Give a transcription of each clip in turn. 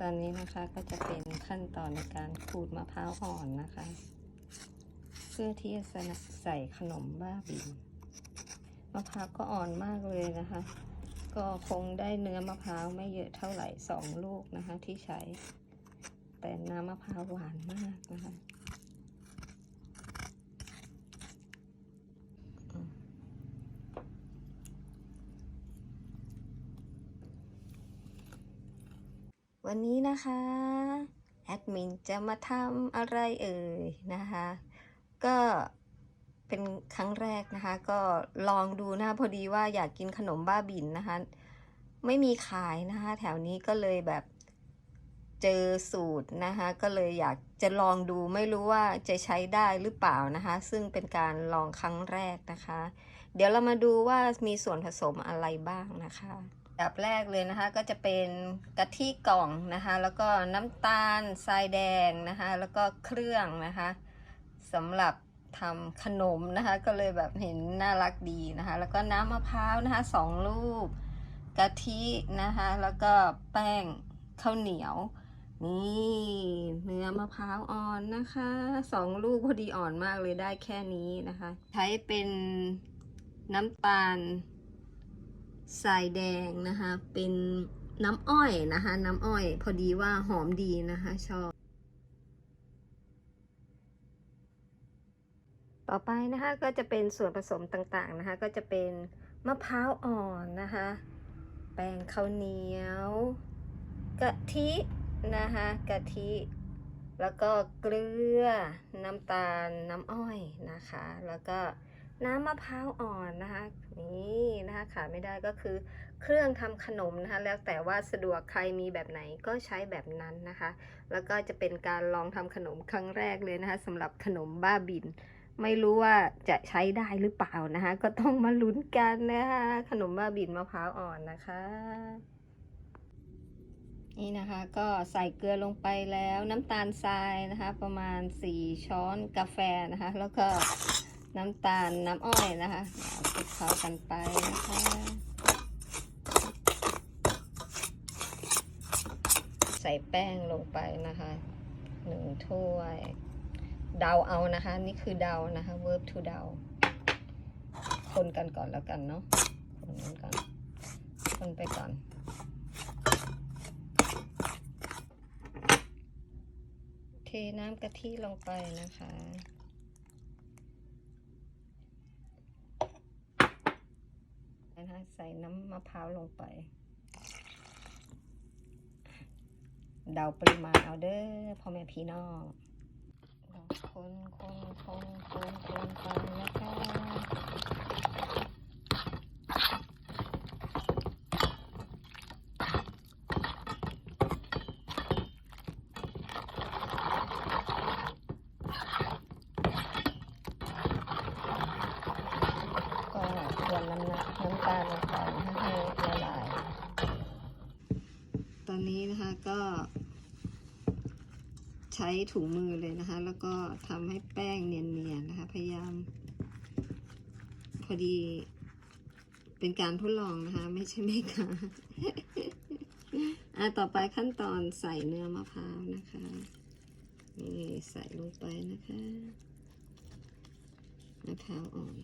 ตอนนี้นะคะก็จะเป็นขั้นตอนในการขูดมะพร้าวอ่อนนะคะ เพื่อที่จะใส่ขนมบ้าบินมะพร้าวก็อ่อนมากเลยนะคะ ก็คงได้เนื้อมะพร้าวไม่เยอะเท่าไหร่สองลูกนะคะที่ใช้ แต่น้ำมะพร้าวหวานมากนะคะ วันนี้นะคะแอดมินจะมาทำอะไรเอ่ยนะคะ ก็เป็นครั้งแรกนะคะ ก็ลองดูนะคะพอดีว่าอยากกินขนมบ้าบินนะคะ ไม่มีขายนะคะ แถวนี้ก็เลยแบบเจอสูตรนะคะ ก็เลยอยากจะลองดูไม่รู้ว่าจะใช้ได้หรือเปล่านะคะ ซึ่งเป็นการลองครั้งแรกนะคะ เดี๋ยวเรามาดูว่ามีส่วนผสมอะไรบ้างนะคะ ดับแรกเลยนะคะ ก็จะเป็นกะทิกล่องนะคะ แล้วก็น้ำตาลทรายแดงนะคะ แล้วก็เครื่องนะคะสำหรับทำขนมนะคะ ก็เลยแบบเห็นน่ารักดีนะคะ แล้วก็น้ำมะพร้าวนะคะสองลูกกะทินะคะ แล้วก็แป้งข้าวเหนียว นี่เนื้อมะพร้าวอ่อนนะคะสองลูกพอดีอ่อนมากเลยได้แค่นี้นะคะ ใช้เป็นน้ำตาล ทรายแดงนะคะ เป็นน้ำอ้อยนะคะ น้ำอ้อย พอดีว่าหอมดีนะคะชอบ ต่อไปนะคะก็จะเป็นส่วนผสมต่างๆนะคะ ก็จะเป็นมะพร้าวอ่อนนะคะ แป้งข้าวเหนียว กะทินะคะกะทิแล้วก็เกลือน้ำตาลน้ำอ้อยนะคะ แล้วก็ น้ำมะพร้าวอ่อนนะคะนี่นะคะขาดไม่ได้ก็คือเครื่องทำขนมนะคะแล้วแต่ว่าสะดวกใครมีแบบไหนก็ใช้แบบนั้นนะคะ แล้วก็จะเป็นการลองทำขนมครั้งแรกเลยนะคะสำหรับขนมบ้าบิน ไม่รู้ว่าจะใช้ได้หรือเปล่านะคะก็ต้องมาลุ้นกันนะคะขนมบ้าบินมะพร้าวอ่อนนะคะนี่นะคะก็ใส่เกลือลงไปแล้วน้ำตาลทรายนะคะ ประมาณ 4 ช้อนกาแฟนะคะ แล้วก็ น้ำตาลน้ำอ้อยนะคะคลุกเคล้ากันไปนะคะใส่แป้งลงไปนะคะหนึ่งถ้วย เดาเอานะคะ นี่คือเดานะคะ verb to เดา คนกันก่อนแล้วกันเนาะคนกันก่อนคนไปก่อนเทน้ำกะทิลงไปนะคะ นะคะ ใส่น้ำมะพร้าวลงไป เดาปริมาณเอาเด้อพ่อแม่พี่น้องคนคนคนคนคนไปนะคะก็เตรียมน้ำน้ำน้ำตาลลงไปให้ละลาย ตอนนี้นะคะก็ใช้ถุงมือเลยนะคะ แล้วก็ทำให้แป้งเนียนๆนะคะ พยายาม พอดีเป็นการทดลองนะคะ ไม่ใช่เมกาอะต่อไปขั้นตอนใส่เนื้อมะพร้าวนะคะ นี่ใส่ลงไปนะคะ มะพร้าวอ่อน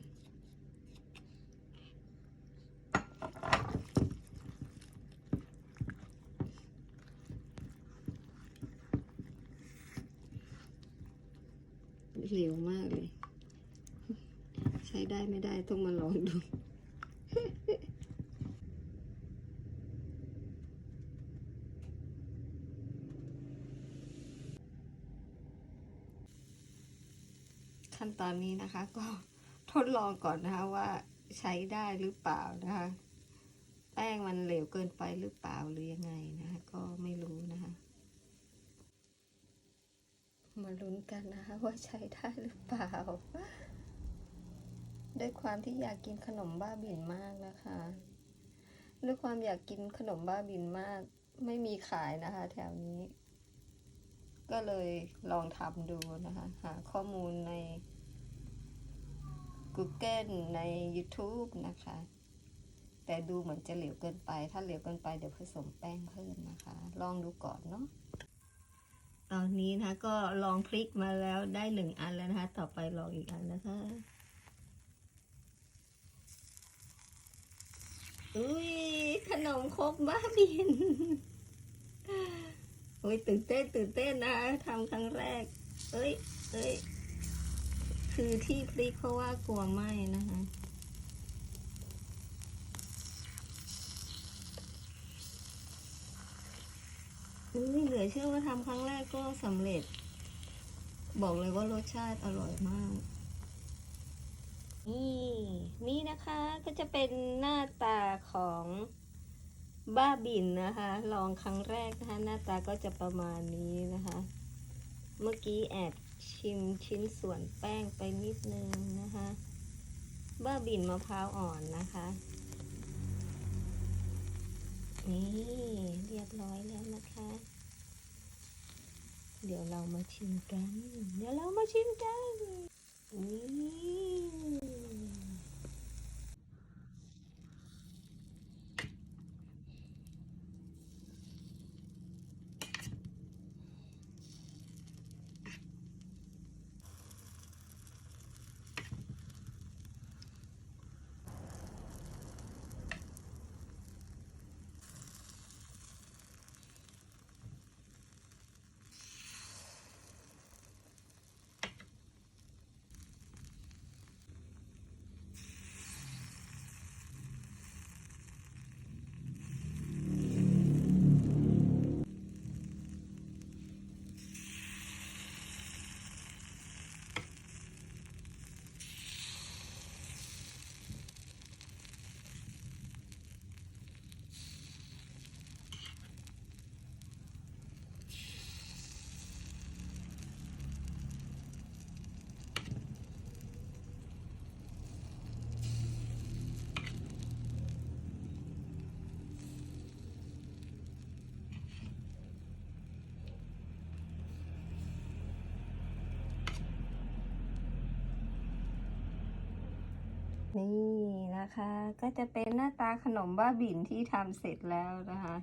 เร็วมากเลย ใช้ได้ไม่ได้ต้องมาลองดูขั้นตอนนี้นะคะก็ทดลองก่อนนะคะว่าใช้ได้หรือเปล่านะคะ แป้งมันเหลวเกินไปหรือเปล่าหรือยังไงนะคะก็ไม่รู้นะคะ มาลุ้นกันนะคะว่าใช้ได้หรือเปล่า ด้วยความที่อยากกินขนมบ้าบินมากนะคะ ด้วยความอยากกินขนมบ้าบินมาก ไม่มีขายนะคะ แถวนี้ ก็เลยลองทำดูนะคะ หาข้อมูลใน Google ใน YouTube นะคะ แต่ดูเหมือนจะเหลวเกินไป ถ้าเหลวเกินไปเดี๋ยวผสมแป้งเพิ่มนะคะ ลองดูก่อนเนาะ ตอนนี้นะคะก็ลองพลิกมาแล้วได้หนึ่งอันแล้วนะคะ ต่อไปลองอีกอันนะคะอุ้ยขนมครกบ้าบินอุ้ยตื่นเต้นตื่นเต้นนะคะทำครั้งแรก เอ้ยเอ้ยคือที่พลิกเพราะว่ากลัวไหมนะคะอุ้ย ชื่อว่าทำครั้งแรกก็สำเร็จ บอกเลยว่ารสชาติอร่อยมาก นี่ นี่นะคะก็จะเป็นหน้าตาของบ้าบินนะคะ ลองครั้งแรกนะคะ หน้าตาก็จะประมาณนี้นะคะ เมื่อกี้แอบชิมชิ้นส่วนแป้งไปนิดนึงนะคะ บ้าบินมะพร้าวอ่อนนะคะ นี่เรียบร้อยแล้วนะคะ เดี๋ยวเรามาชิมกัน เดี๋ยวเรามาชิมกันนี่ นี่นะคะ ก็จะเป็นหน้าตาขนมบ้าบินที่ทำเสร็จแล้วนะคะ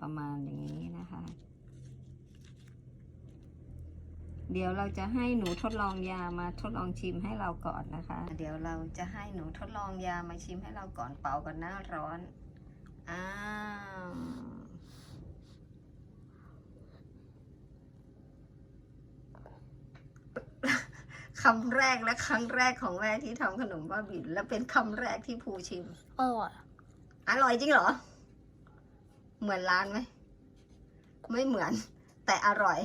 ประมาณอย่างนี้นะคะ เดี๋ยวเราจะให้หนูทดลองยามาทดลองชิมให้เราก่อนนะคะ เดี๋ยวเราจะให้หนูทดลองยามาชิมให้เราก่อนเป่ากันหน้าร้อนอ้าว คำแรกและครั้งแรกของแม่ที่ทำขนมบ้าบินและเป็นคำแรกที่ภูชิม อร่อย อร่อยจริงเหรอ เหมือนร้านไหมไม่เหมือน แต่อร่อย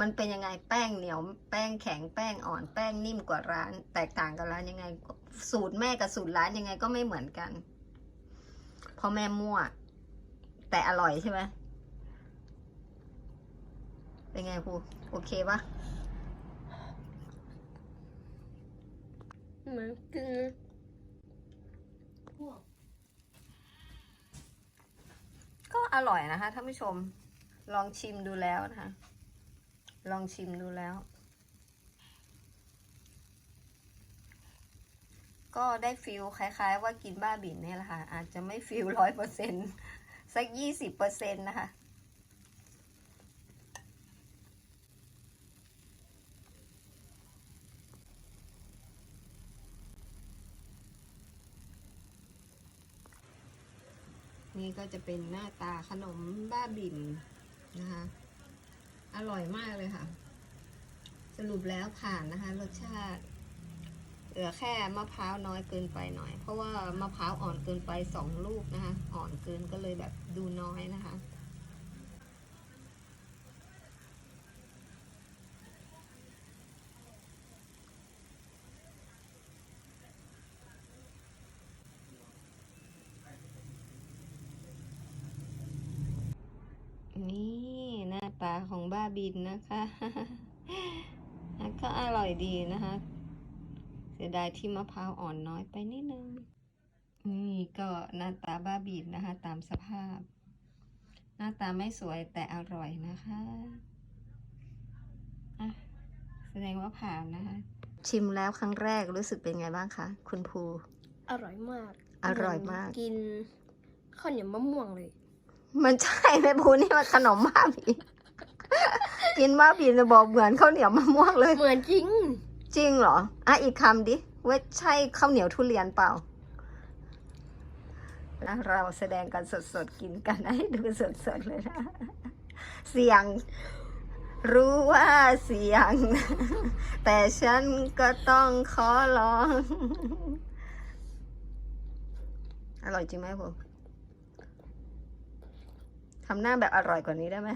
มันเป็นยังไงแป้งเหนียว แป้งแข็งแป้งอ่อนแป้งนิ่มกว่าร้าน แตกต่างกับร้านยังไง สูตรแม่กับสูตรร้านยังไงก็ไม่เหมือนกันเพราะแม่มั่ว แต่อร่อยใช่ไหมเป็นไงครูโอเคปะ เหมือนกินพวกก็อร่อยนะคะท่านผู้ชม ลองชิมดูแล้วนะคะ ลองชิมดูแล้ว ก็ได้ฟิลคล้าย ๆ ว่ากินบ้าบินเนี่ยแหละค่ะ อาจจะไม่ฟิลร้อยเปอร์เซ็นสักยี่สิบเปอร์เซ็นต์นะคะ นี่ก็จะเป็นหน้าตาขนมบ้าบินนะคะ อร่อยมากเลยค่ะ สรุปแล้วผ่านนะคะ รสชาติ เหลือแค่มะพร้าวน้อยเกินไปหน่อย เพราะว่ามะพร้าวอ่อนเกินไปสองลูกนะคะ อ่อนเกินก็เลยแบบดูน้อยนะคะ นี่หน้าตาของบ้าบินนะคะก็อร่อยดีนะคะ เสียดายที่มะพร้าวอ่อนน้อยไปนิดนึง นี่ก็หน้าตาบ้าบินนะคะ ตามสภาพ หน้าตาไม่สวยแต่อร่อยนะคะอะแสดงว่าผ่านนะคะ ชิมแล้วครั้งแรกรู้สึกเป็นไงบ้างคะคุณภู อร่อยมาก อร่อยมากเหนกินข้าวเหนียวมะม่วงเลย มันใช่ไหมภูนี่มันขนมบ้าบินกินบ้าบินจะบอกเหมือนข้าวเหนียวมะม่วงเลย เหมือนจริง จริงเหรออะอีกคำดิว่าใช่ข้าวเหนียวทุเรียนเปล่านะเราแสดงกันสดๆกินกันให้ดูสดๆเลยนะเสียง รู้ว่าเสียง แต่ฉันก็ต้องขอลอง อร่อยจริงไหมผม ทำหน้าแบบอร่อยกว่านี้ได้ไหม